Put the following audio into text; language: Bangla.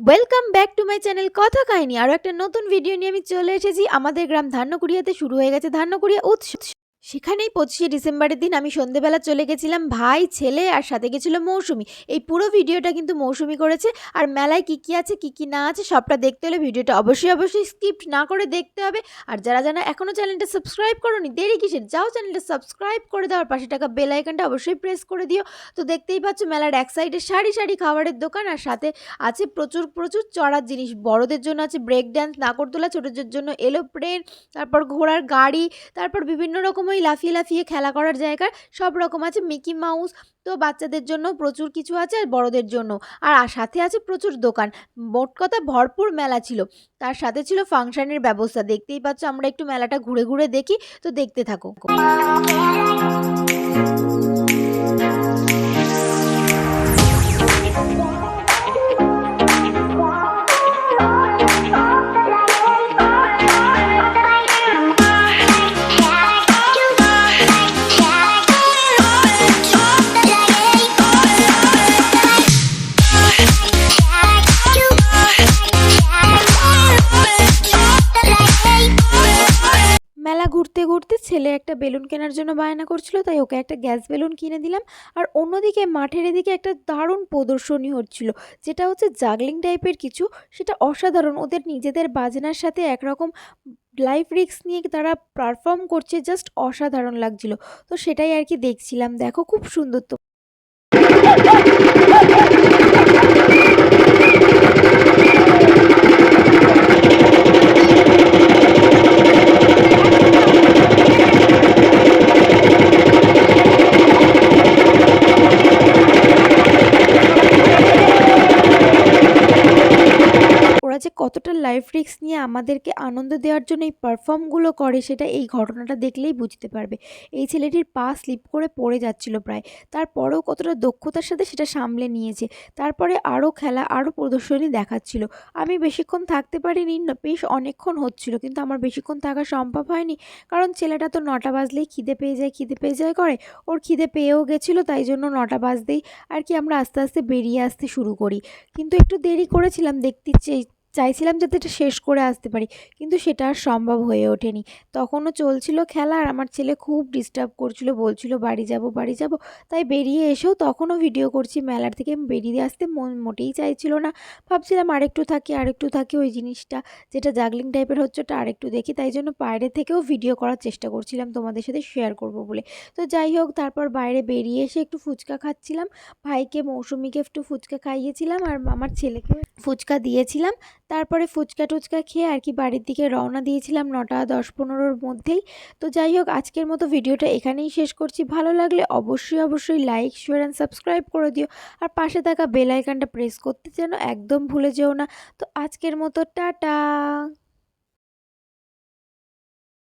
Welcome back to my channel কথা কাহিনী আরও একটা নতুন ভিডিও নিয়ে আমি চলে এসেছি। আমাদের গ্রাম ধান্যকুড়িয়াতে শুরু হয়ে গেছে ধান্যকুড়িয়া উৎসব। সেখানেই পঁচিশে ডিসেম্বরের দিন আমি সন্ধেবেলা চলে গেছিলাম। ভাই, ছেলে আর সাথে গেছিল মৌসুমি। এই পুরো ভিডিওটা কিন্তু মৌসুমি করেছে আর মেলায় কী কী আছে, কী কী না আছে সবটা দেখতে হলে ভিডিওটা অবশ্যই অবশ্যই স্কিপ না করে দেখতে হবে। আর যারা যারা এখনও চ্যানেলটা সাবস্ক্রাইব করোনি, দেরি কিসের? যাও চ্যানেলটা সাবস্ক্রাইব করে দেওয়ার পাশে টাকা বেল আইকনটা অবশ্যই প্রেস করে দিও। তো দেখতেই পাচ্ছ মেলার এক সাইডে সারি সারি খাবারের দোকান আর সাথে আছে প্রচুর প্রচুর চড়ার জিনিস। বড়দের জন্য আছে ব্রেক ড্যান্স নাকরদোলা ছোটোদের জন্য এলোপ্লেন তারপর ঘোড়ার গাড়ি, তারপর বিভিন্ন রকম ওই লাফিয়ে লাফিয়ে খেলা করার জায়গার সব রকম আছে। মিকি মাউস তো বাচ্চাদের জন্য প্রচুর কিছু আছে আর বড়দের জন্য। আর সাথে আছে প্রচুর দোকান। মোট কথা ভরপুর মেলা ছিল। তার সাথে ছিল ফাংশনের ব্যবস্থা। দেখতেই পাচ্ছ আমরা একটু মেলাটা ঘুরে ঘুরে দেখি। তো দেখতে থাকো। ছেলে একটা বেলুন কেনার জন্য বায়না করছিল, তাই ওকে একটা গ্যাস বেলুন কিনে দিলাম। আর অন্যদিকে মাঠের এদিকে একটা দারুণ প্রদর্শনী হচ্ছিল, যেটা হচ্ছে জাগলিং টাইপের কিছু। সেটা অসাধারণ, ওদের নিজেদের বাজনার সাথে একরকম লাইফ রিক্স নিয়ে তারা পারফর্ম করছে, জাস্ট অসাধারণ লাগছিল। তো সেটাই আর কি দেখছিলাম, দেখো, খুব সুন্দর তো। কতটা লাইফ রিস্ক নিয়ে আমাদেরকে আনন্দ দেওয়ার জন্য এই পারফর্মগুলো করে সেটা এই ঘটনাটা দেখলেই বুঝতে পারবে। এই ছেলেটির পা স্লিপ করে পড়ে যাচ্ছিল প্রায়। তারপরেও কতটা দক্ষতার সাথে সেটা সামলে নিয়েছে। তারপরে আরও খেলা আরও প্রদর্শনী দেখাচ্ছিল। আমি বেশিক্ষণ থাকতে পারিনি বেশ অনেকক্ষণ হচ্ছিল, কিন্তু আমার বেশিক্ষণ থাকা সম্ভব হয়নি। কারণ ছেলেটা তো নটা বাজলেই খিদে পেয়ে যায়, খিদে পেয়ে যায় করে। ওর খিদে পেয়েও গেছিল, তাই জন্য নটা বাজতেই আর কি আমরা আস্তে আস্তে বেরিয়ে আসতে শুরু করি। কিন্তু একটু দেরি করেছিলাম, দেখতে চাইছিলাম যাতে এটা শেষ করে আসতে পারি, কিন্তু সেটা আর সম্ভব হয়ে ওঠেনি। তখনও চলছিল খেলা আর আমার ছেলে খুব ডিস্টার্ব করছিল, বলছিল, বাড়ি যাব বাড়ি যাব। তাই বেরিয়ে এসেও তখনও ভিডিও করছি, মেলার থেকে বেরিয়ে আসতে মন মোটেই চাইছিল না। ভাবছিলাম আরেকটু থাকি আরেকটু থাকি ওই জিনিসটা, যেটা জাগলিং টাইপের হচ্ছে ওটা আরেকটু দেখি, তাই জন্য বাইরে থেকেও ভিডিও করার চেষ্টা করছিলাম তোমাদের সাথে শেয়ার করব বলে। তো যাই হোক, তারপর বাইরে বেরিয়ে এসে একটু ফুচকা খাচ্ছিলাম। ভাইকে, মৌসুমিকে একটু ফুচকা খাইয়েছিলাম আর আমার ছেলেকে ফুচকা দিয়েছিলাম। তারপরে ফুচকা টুচকা খেয়ে আর কি বাড়ির দিকে রওনা দিয়েছিলাম নটা দশ পনেরোর মধ্যেই। তো যাই হোক, আজকের মতো ভিডিওটা এখানেই শেষ করছি। ভালো লাগলে অবশ্যই অবশ্যই লাইক শেয়ার অ্যান্ড সাবস্ক্রাইব করে দিও। আর পাশে থাকা বেল আইকনটা প্রেস করতে যেন একদম ভুলে যেও না। তো আজকের মতো, টাটা!